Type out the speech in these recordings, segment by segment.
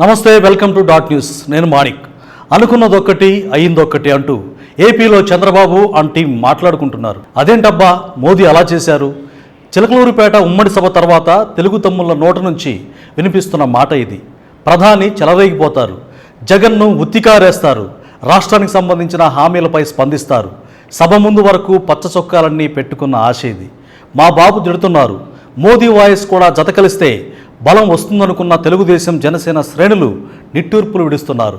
నమస్తే welcome to dot news. నేను మాణిక్. అనుకున్నదొక్కటి అయిందొక్కటి అంటూ ఏపీలో చంద్రబాబు అండ్ టీం మాట్లాడుకుంటున్నారు. అదేంటబ్బా మోదీ అలా చేశారు? చిలకలూరుపేట ఉమ్మడి సభ తర్వాత తెలుగు తమ్ముళ్ళ నోట నుంచి వినిపిస్తున్న మాట ఇది. ప్రధాని చెలరేగిపోతారు. జగన్ను ఉత్తికారేస్తారు. రాష్ట్రానికి సంబంధించిన హామీలపై స్పందిస్తారు. సభ ముందు వరకు పచ్చ చొక్కాలన్నీ పెట్టుకున్న ఆశ ఇది. మా బాబు తిడుతున్నారు. మోదీ వాయిస్ కూడా జత కలిస్తే బలం వస్తుందనుకున్న తెలుగుదేశం జనసేన శ్రేణులు నిట్టూర్పులు విడుస్తున్నారు.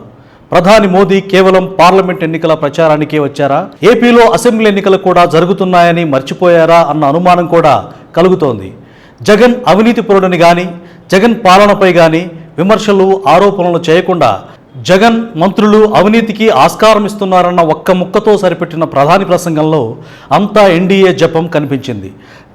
ప్రధాని మోదీ కేవలం పార్లమెంట్ ఎన్నికల ప్రచారానికే వచ్చారా? ఏపీలో అసెంబ్లీ ఎన్నికలు కూడా జరుగుతున్నాయని మర్చిపోయారా అన్న అనుమానం కూడా కలుగుతోంది. జగన్ అవినీతి పరుడని కానీ జగన్ పాలనపై కానీ విమర్శలు ఆరోపణలు చేయకుండా జగన్ మంత్రులు అవినీతికి ఆస్కారం ఇస్తున్నారన్న ఒక్క ముక్కతో సరిపెట్టిన ప్రధాని ప్రసంగంలో అంతా ఎన్డీఏ జపం కనిపించింది.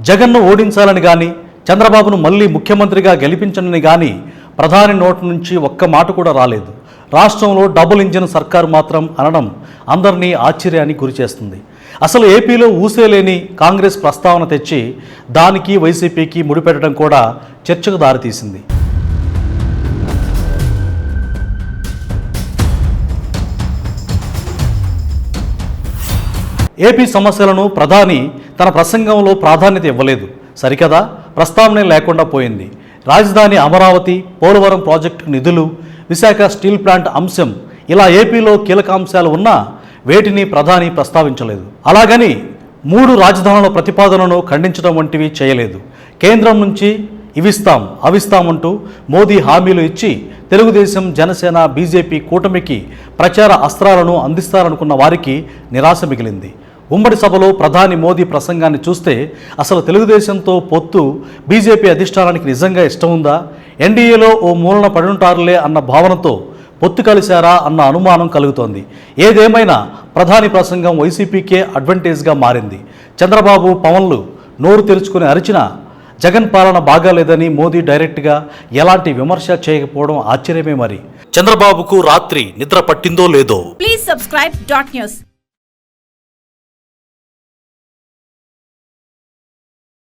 జగన్ను ఓడించాలని కానీ చంద్రబాబును మళ్ళీ ముఖ్యమంత్రిగా గెలిపించనని కానీ ప్రధాని నోటి నుంచి ఒక్క మాట కూడా రాలేదు. రాష్ట్రంలో డబుల్ ఇంజిన్ సర్కారు మాత్రం అనడం అందరినీ ఆశ్చర్యానికి గురిచేస్తుంది అసలు ఏపీలో ఊసేలేని కాంగ్రెస్ ప్రస్తావన తెచ్చి దానికి వైసీపీకి ముడిపెట్టడం కూడా చర్చకు దారితీసింది. ఏపీ సమస్యలను ప్రధాని తన ప్రసంగంలో ప్రాధాన్యత ఇవ్వలేదు. సరికదా? ప్రస్తావనే లేకుండా పోయింది. రాజధాని అమరావతి పోలవరం ప్రాజెక్టు నిధులు విశాఖ స్టీల్ ప్లాంట్ అంశం ఇలా ఏపీలో కీలక అంశాలు ఉన్నా వేటిని ప్రధాని ప్రస్తావించలేదు. అలాగని మూడు రాజధానుల ప్రతిపాదనను ఖండించడం వంటివి చేయలేదు. కేంద్రం నుంచి ఇవిస్తాం అవిస్తామంటూ మోదీ హామీలు ఇచ్చి తెలుగుదేశం జనసేన బీజేపీ కూటమికి ప్రచార అస్త్రాలను అందిస్తారనుకున్న వారికి నిరాశ మిగిలింది. ఉమ్మడి సభలో ప్రధాని మోదీ ప్రసంగాన్ని చూస్తే అసలు తెలుగుదేశంతో పొత్తు బీజేపీ అధిష్టానానికి నిజంగా ఇష్టం ఉందా? ఎన్డీఏలో ఓ మూలన పడుంటారులే అన్న భావనతో పొత్తు కలిశారా అన్న అనుమానం కలుగుతోంది. ఏదేమైనా ప్రధాని ప్రసంగం వైసీపీకే అడ్వాంటేజ్గా మారింది. చంద్రబాబు పవన్లు నోరు తెరుచుకుని అరిచినా జగన్ పాలన బాగాలేదని మోదీ డైరెక్ట్గా ఎలాంటి విమర్శ చేయకపోవడం ఆశ్చర్యమే మరి. చంద్రబాబుకు రాత్రి నిద్ర పట్టిందో లేదో? Please subscribe dot news.